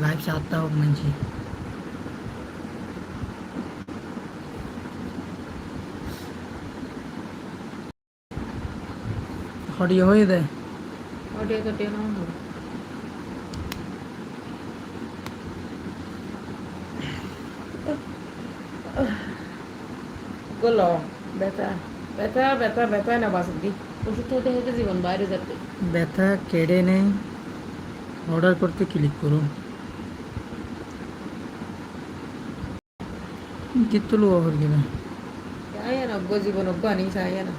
Live चाहता हूँ मैं जी। ऑडियो हो इधर ऑडियो तो टेन ऑन हो गोलो बेटा बेटा बेटा बेटा ना बस दी उस तो देखे जीवन बाहर जाते। बेटा केड़े ने ऑर्डर करते क्लिक करो। আয়া না অজ্ঞ জীবন অজ্ঞ আনি আয়া না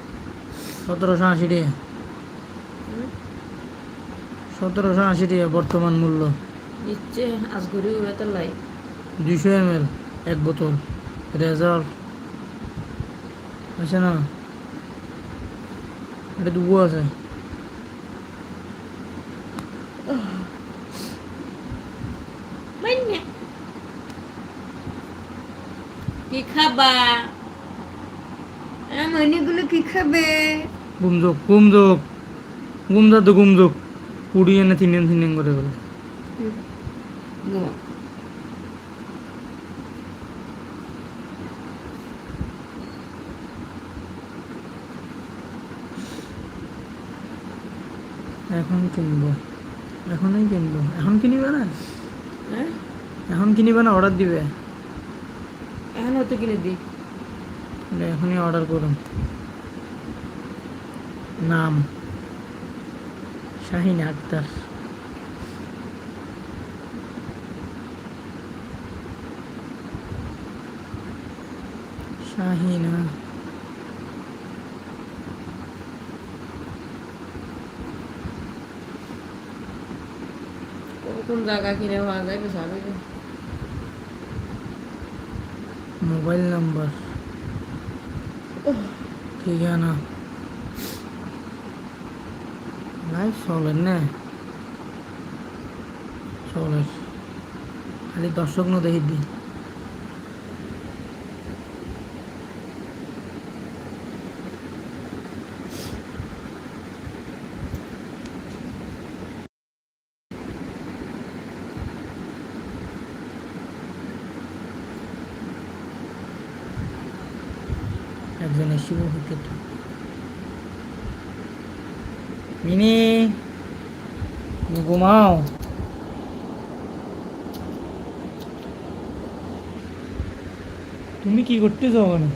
সতেরোশো আশি টাকা সতেরোশো আশি টাকা বর্তমান মূল্য নিচ্ছে আজ ঘুরে ব্যথা লাই দুইশো এম এল এক বোতল রেজাল্ট আছে না এটা দুবো আছে মাইন্যা কি খাবা? মইনিগুলো কি খাবে? গুমযোগ গুমযোগ গুমদা তো গুমযোগ কুড়ি এনে তিন তিন করে গেল এখন কিনবো। এখনই কিনবো। এখন কিনিবে না? হ্যাঁ? এখন কিনিবে না? অর্ডার দিবে? এখন হতে কিনে দিই। এখনই অর্ডার করুন। নাম। শাহিন আক্তার। শাহিনা। কোন জায়গা কিনে হওয়া যায় বেসাবে মোবাইল নাম্বার ঠিকানা লাইভ চলেন না চলে খালি দর্শক ন দেখি 좋겠다. 미니, 누구마오? তুমি কি করতেছো ওখানে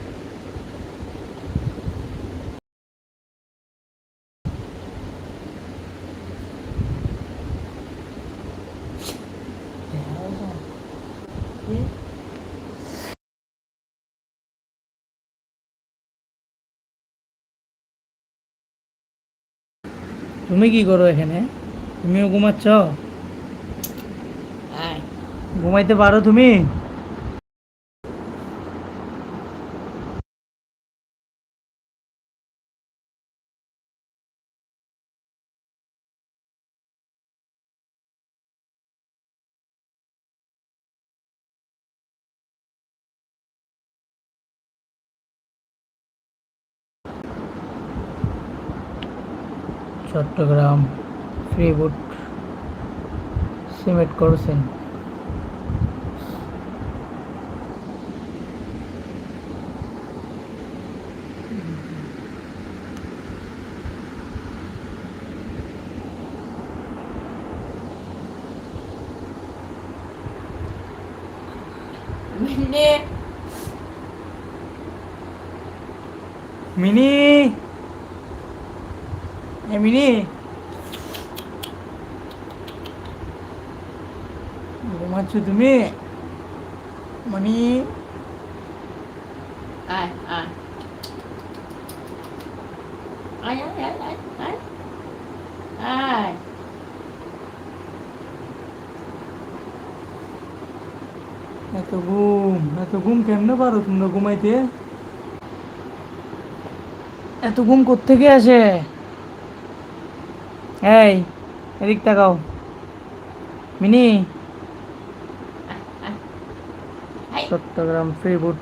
Yeah. তুমি কি করো এখানে? তুমিও ঘুমাচ্ছ? আয় ঘুমাইতে পারো তুমি? চট্টগ্রাম ফ্রিবুট সিমেন্ট করছেন। মিনে? এমনি ঘুমাচ্ছ তুমি মানে এত ঘুম এত ঘুম কেমনে পারো তোমরা ঘুমাইতে এত ঘুম কোথেকে আসে এই এদিক তাকাও। মিনি। চট্টগ্রাম ফ্রিবুট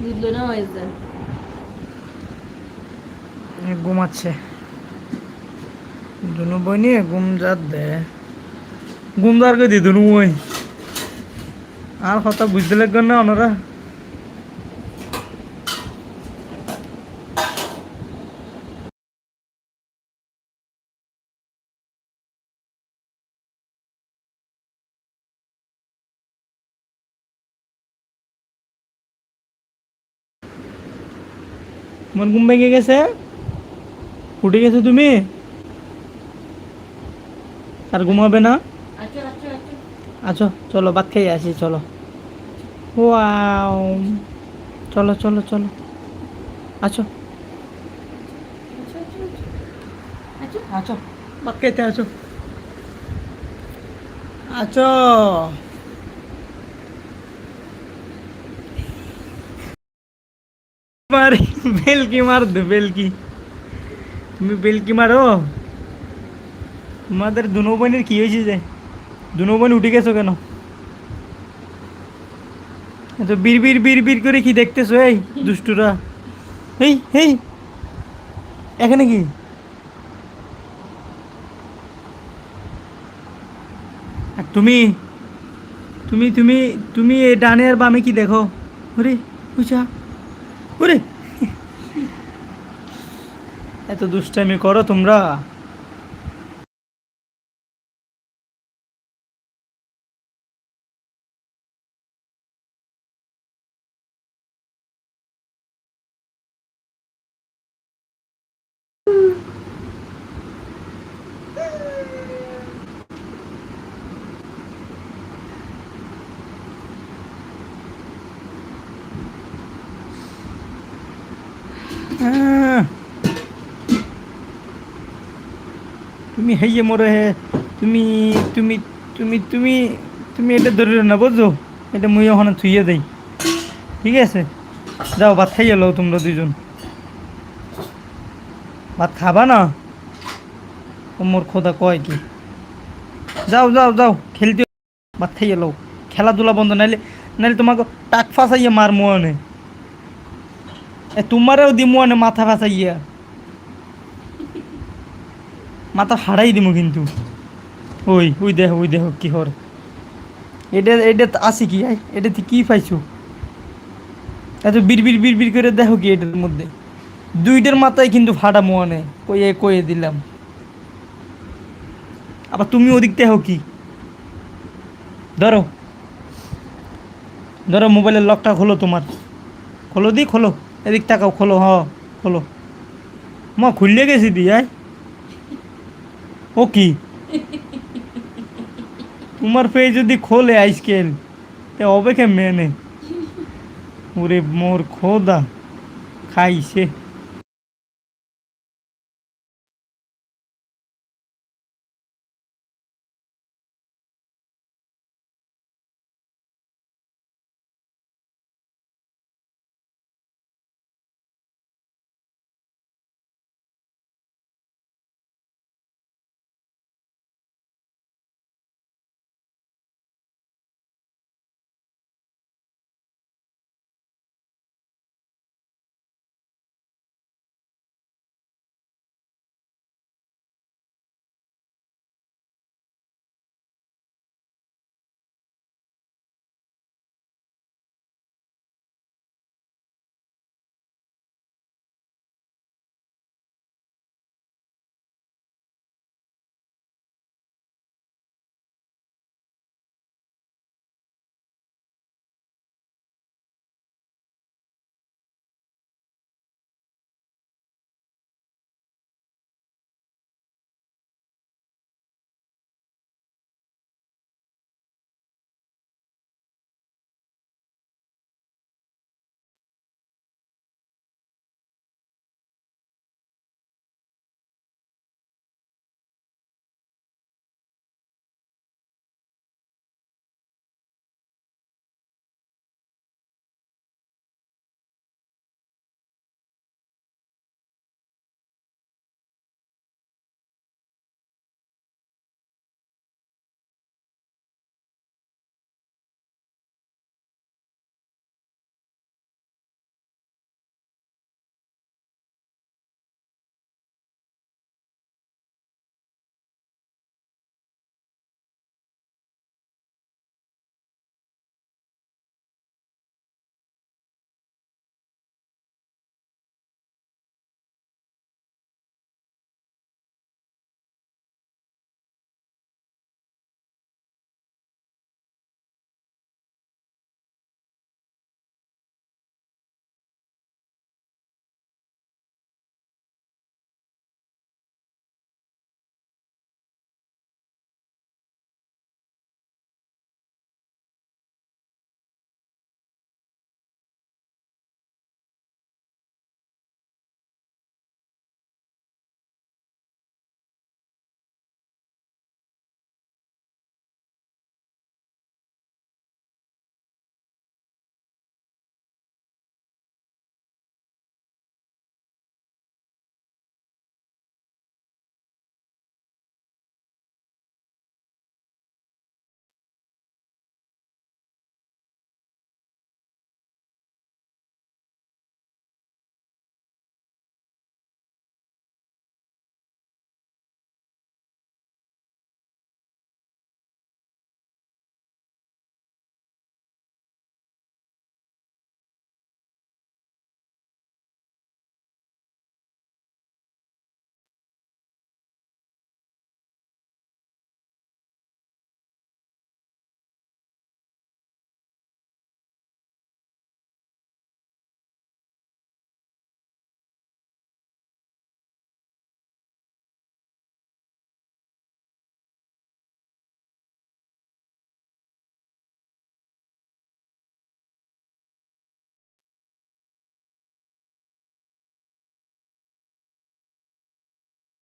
বুট ঘুমাচ্ছে। দুনু বই নিয়ে ঘুম যাত দে। ঘুম দার করে দি দুনু বই। আর কথা বুঝতে লাগবেন না ওনারা। তোমার ঘুম ভেঙে গেছে? উঠে গেছো তুমি? আর ঘুমাবে না? আচ্ছা চলো, ভাত খেয়ে আসি, চলো। ওয়াও। চলো চলো চলো। আচ্ছা আচ্ছা ভাত খাইতে আছো। মার, বেলকি মার দে, বেলকি। তুমি বেলকি মারো। তোমাদের দুনো বোনের কি হয়েছে যে? দুনো বোন উঠে গেছো কেন? এত বীর বীর বীর বীর করে কি দেখতেছো, এই দুষ্টুরা? এই এই, এখানে কি? তুমি তুমি তুমি তুমি এ ডানে আর বামে কি দেখো? ওরে বুঝা ওরে। এত দুষ্টামি করো তোমরা। তুমি হেয়ে মরে হে। তুমি তুমি তুমি তুমি তুমি এটা ধরে না, বুঝছ? এটা মুই ওখানে থুইয়ে দেই। ঠিক আছে? যাও, ভাত খাইয়ে লো তোমরা দুজন ভাত খাবা না? মোর খোদা কয় কি। যাও যাও যাও, খেলতে ভাত খাইয়ে খেলাধুলা বন্ধ, নাইলে নাইলে তোমাকে টাক ফাঁসাইয়ে মার মনে এ, তোমারও দিমু আনে মাথা ফাঁসাইয়া। মাথা হারাই দিমু কিন্তু। ওই ওই দেখো ওই দেখো কি হর। এটা এটা আছে কি, আই? এটাতে কি পাইছো? এত বিড় বিড় বিড় বিড় করে দেখো কি এটার মধ্যে? দুইটার মাথায় কিন্তু ফাটা মনে কয়ে কয়ে দিলাম। আবার তুমি ওদিক দেখো কি? ধরো। ধরো মোবাইলের লকটা খোলো তোমার। খোলো দি, খোলো। এদিক তাকাও, খোলো, হ, খোলো। মা, খুললে গেছি দি, আয়। ও কি? তোমার পেয়ে যদি খোলে আইসকেল তে কে মেনে ওরে মোর খোদা, খাইছে।